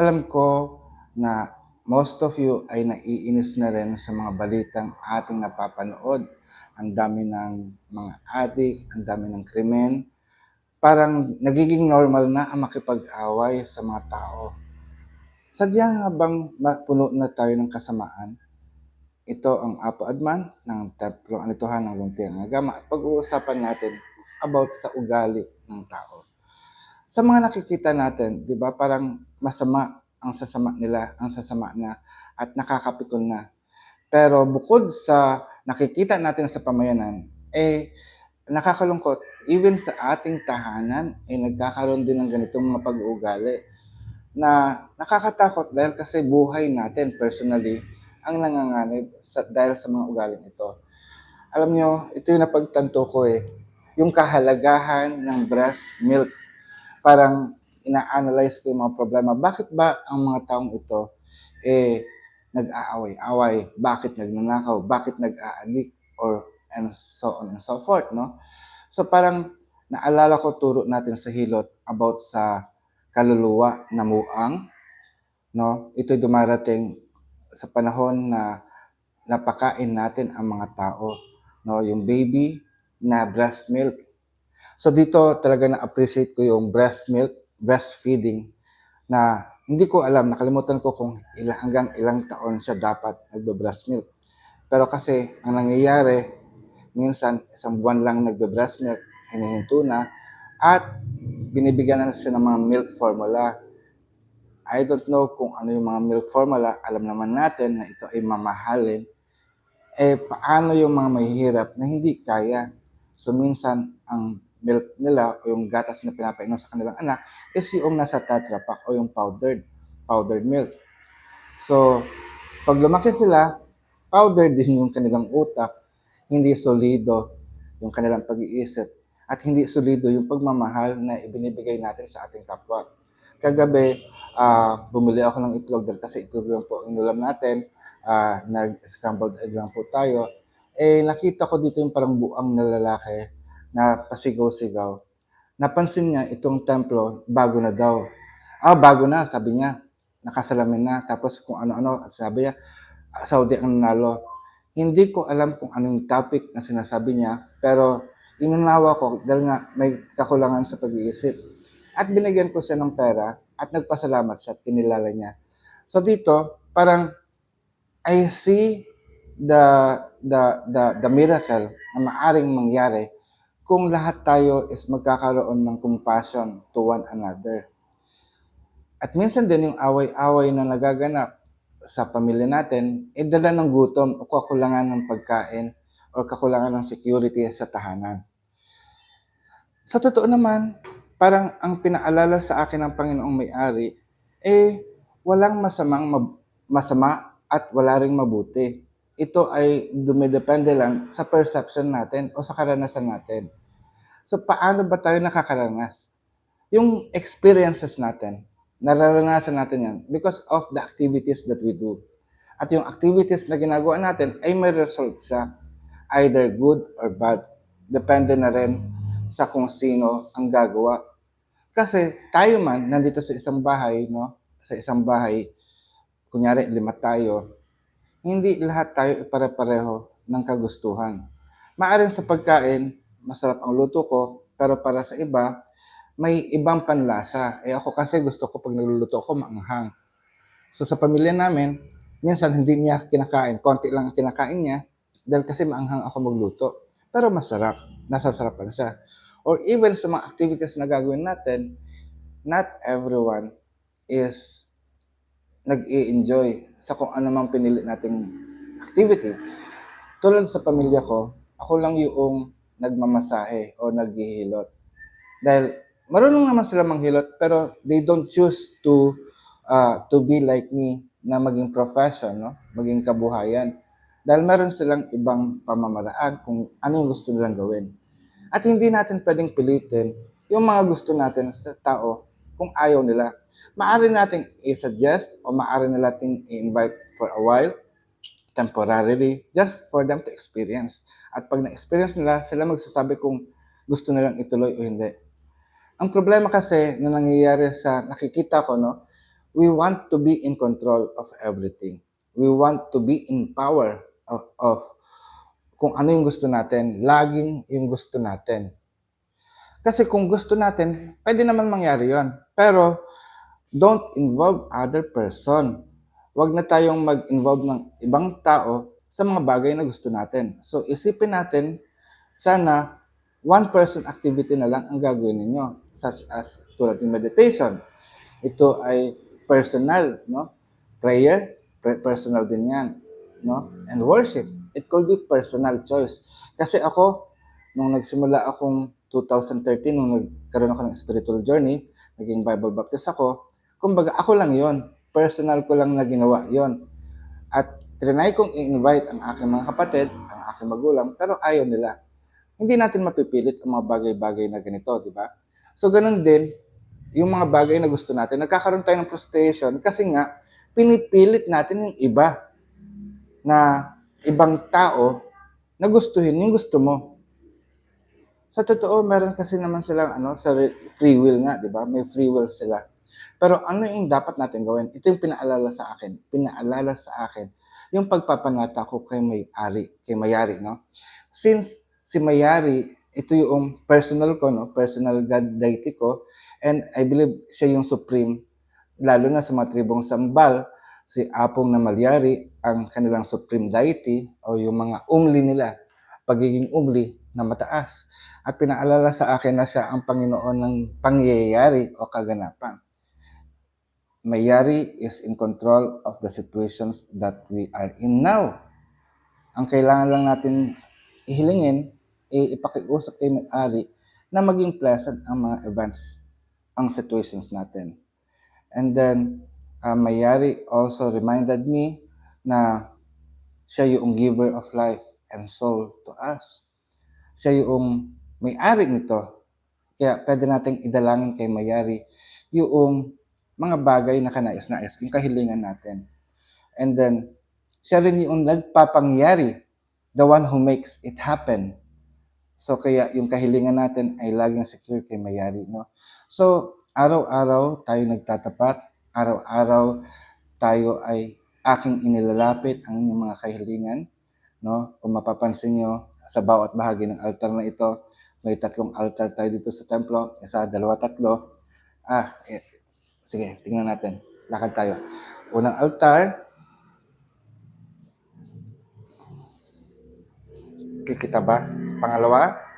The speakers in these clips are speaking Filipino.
Alam ko na most of you ay naiinis na rin sa mga balitang ating napapanood. Ang dami ng mga adik, ang dami ng krimen. Parang nagiging normal na ang makipag-away sa mga tao. Sadya nga bang na tayo ng kasamaan? Ito ang Apo Adman ng Templo Anituhan ng Luntiang Agama at pag-uusapan natin about sa ugali ng tao. Sa mga nakikita natin, di ba parang masama ang sasama nila, ang sasama na at nakakapikon na. Pero bukod sa nakikita natin sa pamayanan, eh nakakalungkot, even sa ating tahanan, ay nagkakaroon din ng ganitong mga pag-uugali na nakakatakot dahil kasi buhay natin personally ang nanganganib sa, dahil sa mga ugaling ito. Alam nyo, ito yung napagtanto ko eh, yung kahalagahan ng breast milk. Parang ina-analyze ko yung mga problema. Bakit ba ang mga taong ito eh nag-aaway-away? Bakit nagnanakaw? Bakit nag-aadik? Or and so on and so forth, no? So parang naalala ko turo natin sa hilot about sa kaluluwa na muang, no? Ito dumarating sa panahon na napakain natin ang mga tao, no? Yung baby na breast milk. So dito talaga na-appreciate ko yung breast milk, breastfeeding na hindi ko alam, nakalimutan ko kung ilang, hanggang ilang taon siya dapat nagbe-breast milk. Pero kasi ang nangyayari, minsan isang buwan lang nagbe-breast milk, hinihinto na, at binibigyan na siya ng mga milk formula. I don't know kung ano yung mga milk formula. Alam naman natin na ito ay mamahalin. Eh, paano yung mga mahihirap na hindi kaya? So, minsan, ang milk nila o yung gatas na pinapainom sa kanilang anak is yung nasa Tetra Pak o yung powdered, powdered milk. So, pag lumaki sila, powdered din yung kanilang utak, hindi solido yung kanilang pag-iisip, at hindi solido yung pagmamahal na ibinibigay natin sa ating kapwa. Kagabi, ah, bumili ako ng itlog dahil kasi itlog lang po inulam natin, ah, nag-scrambled egg lang po tayo, eh nakita ko dito yung parang buang na lalaki na pasigaw-sigaw. Napansin niya itong templo, bago na daw. Ah, bago na, sabi niya. Nakasalamin na. Tapos kung ano-ano, at sabi niya, "Ah, Saudi ang nanalo. Hindi ko alam kung anong topic na sinasabi niya, pero inunawa ko dahil nga may kakulangan sa pag-iisip. At binigyan ko siya ng pera at nagpasalamat siya at kinilala niya. So dito, parang I see the the the the miracle na maaring mangyari kung lahat tayo is magkakaroon ng compassion to one another. At minsan din yung away-away na nagaganap sa pamilya natin, eh dala ng gutom o kakulangan ng pagkain o kakulangan ng security sa tahanan. Sa totoo naman, parang ang pinaalala sa akin ng Panginoong may-ari, eh walang masamang mab- masama at wala ring mabuti. Ito ay dumidepende lang sa perception natin o sa karanasan natin. So paano ba tayo nakakaranas? Yung experiences natin, nararanasan natin yan because of the activities that we do. At yung activities na ginagawa natin ay may result siya, either good or bad. Depende na rin sa kung sino ang gagawa. Kasi tayo man, nandito sa isang bahay, no? Sa isang bahay, kunyari lima tayo, hindi lahat tayo ipare-pareho ng kagustuhan. Maaring sa pagkain, masarap ang luto ko, pero para sa iba, may ibang panlasa. Eh ako kasi gusto ko pag nagluluto ako maanghang. So sa pamilya namin, minsan hindi niya kinakain, konti lang ang kinakain niya, dahil kasi maanghang ako magluto. Pero masarap, nasasarapan siya. Or even sa mga activities na gagawin natin, not everyone is nag enjoy sa kung ano mang pinili nating activity. Tulad sa pamilya ko, ako lang yung nagmamasahe o naghihilot. Dahil marunong naman sila manghilot, pero they don't choose to uh, to be like me na maging profession, no? maging kabuhayan. Dahil meron silang ibang pamamaraan kung ano yung gusto nilang gawin. At hindi natin pwedeng pilitin yung mga gusto natin sa tao kung ayaw nila. Maaari nating i-suggest o maaari nating i-invite for a while, temporarily, just for them to experience. At pag na-experience nila, sila magsasabi kung gusto nilang ituloy o hindi. Ang problema kasi na nangyayari sa nakikita ko, no, we want to be in control of everything. We want to be in power of, of kung ano yung gusto natin, laging yung gusto natin. Kasi kung gusto natin, pwede naman mangyari yon. Pero, don't involve other person. Huwag na tayong mag-involve ng ibang tao sa mga bagay na gusto natin. So, isipin natin, sana, one person activity na lang ang gagawin ninyo. Such as, tulad ng meditation. Ito ay personal, no? Prayer, personal din yan, no? And worship, it could be personal choice. Kasi ako, nung nagsimula akong 2013, nung nagkaroon ako ng spiritual journey, naging Bible Baptist ako, kumbaga ako lang yon Personal ko lang na ginawa yon At trinay kong i-invite ang aking mga kapatid, ang aking magulang, pero ayaw nila. Hindi natin mapipilit ang mga bagay-bagay na ganito, di ba? So, ganun din, yung mga bagay na gusto natin, nagkakaroon tayo ng frustration kasi nga, pinipilit natin yung iba na ibang tao na gustuhin yung gusto mo. Sa totoo, meron kasi naman silang ano, sa re- free will nga, di ba? May free will sila. Pero ano yung dapat natin gawin? Ito yung pinaalala sa akin. Pinaalala sa akin yung pagpapanata ko kay May-ari, kay Mayari, no? Since si Mayari, ito yung personal ko, no? Personal God deity ko. And I believe siya yung supreme, lalo na sa mga tribong sambal, si Apong na Malyari, ang kanilang supreme deity o yung mga umli nila, pagiging umli na mataas. At pinaalala sa akin na siya ang Panginoon ng pangyayari o kaganapan. Mayari is in control of the situations that we are in now. Ang kailangan lang natin ihilingin, eh, ipakiusap kay May-ari na maging pleasant ang mga events, ang situations natin. And then, uh, Mayari also reminded me na siya yung giver of life and soul to us. Siya yung may-ari nito. Kaya pwede nating idalangin kay Mayari yung mga bagay na kanais-nais, yung kahilingan natin. And then, siya rin yung nagpapangyari, the one who makes it happen. So, kaya yung kahilingan natin ay laging secure kay Mayari, no? So, araw-araw tayo nagtatapat, araw-araw tayo ay aking inilalapit ang inyong mga kahilingan, no? Kung mapapansin nyo, sa bawat bahagi ng altar na ito, may tatlong altar tayo dito sa templo, isa, dalawa, tatlo. Ah, eh, sige, tingnan natin. Lakad tayo. Unang altar, kikita ba? Pangalawa,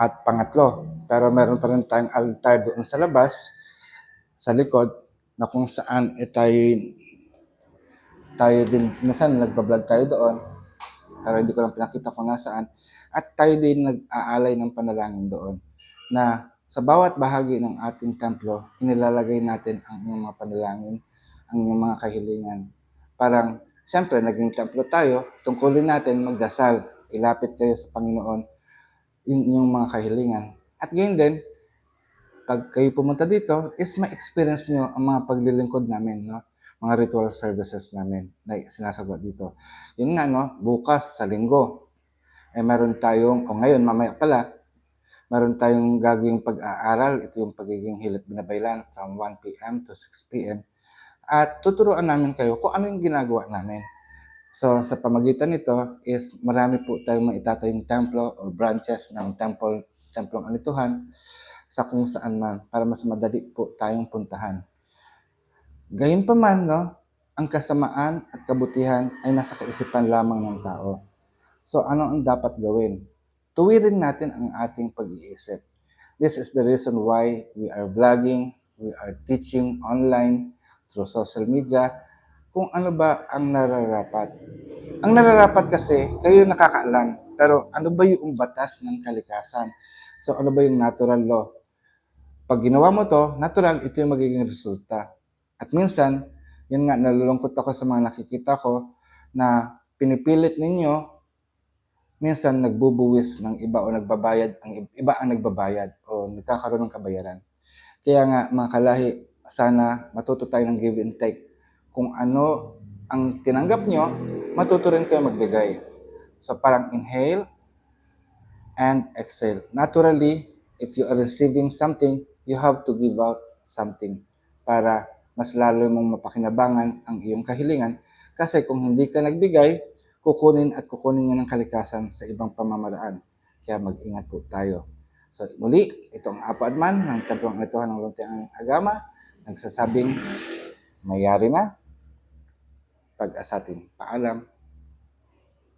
at pangatlo. Pero meron pa rin tayong altar doon sa labas, sa likod, na kung saan eh, tayo, din, minsan nagbablog tayo doon, pero hindi ko lang pinakita kung nasaan. At tayo din nag-aalay ng panalangin doon na sa bawat bahagi ng ating templo, inilalagay natin ang inyong mga panalangin, ang inyong mga kahilingan. Parang, siyempre, naging templo tayo, tungkulin natin magdasal, ilapit kayo sa Panginoon, yung inyong mga kahilingan. At ngayon din, pag kayo pumunta dito, is ma-experience nyo ang mga paglilingkod namin, no? mga ritual services namin na sinasagawa dito. Yun nga, no? bukas sa linggo, eh meron tayong, o ngayon, mamaya pala, meron tayong gagawing pag-aaral. Ito yung pagiging hilot binabaylan from 1 p.m. to 6 p.m. At tuturuan namin kayo kung ano yung ginagawa namin. So, sa pamagitan nito is marami po tayong maitatayong templo or branches ng temple, templong alituhan sa kung saan man para mas madali po tayong puntahan. Gayunpaman, no, ang kasamaan at kabutihan ay nasa kaisipan lamang ng tao. So, ano ang dapat gawin? Tuwirin natin ang ating pag-iisip. This is the reason why we are vlogging, we are teaching online through social media, kung ano ba ang nararapat. Ang nararapat kasi, kayo nakakaalam, pero ano ba yung batas ng kalikasan? So, ano ba yung natural law? Pag ginawa mo to, natural, ito yung magiging resulta. At minsan, yun nga, nalulungkot ako sa mga nakikita ko na pinipilit ninyo minsan nagbubuwis ng iba o nagbabayad, ang iba ang nagbabayad o nagkakaroon ng kabayaran. Kaya nga mga kalahi, sana matuto tayo ng give and take. Kung ano ang tinanggap nyo, matuto rin kayo magbigay. So parang inhale and exhale. Naturally, if you are receiving something, you have to give out something para mas lalo mong mapakinabangan ang iyong kahilingan. Kasi kung hindi ka nagbigay, kukunin at kukunin niya ng kalikasan sa ibang pamamaraan. Kaya mag-ingat po tayo. So muli, ito ang Apo Adman ng Templong Alituhan ng Luntiang Agama, nagsasabing mayari na pag-asatin. Paalam.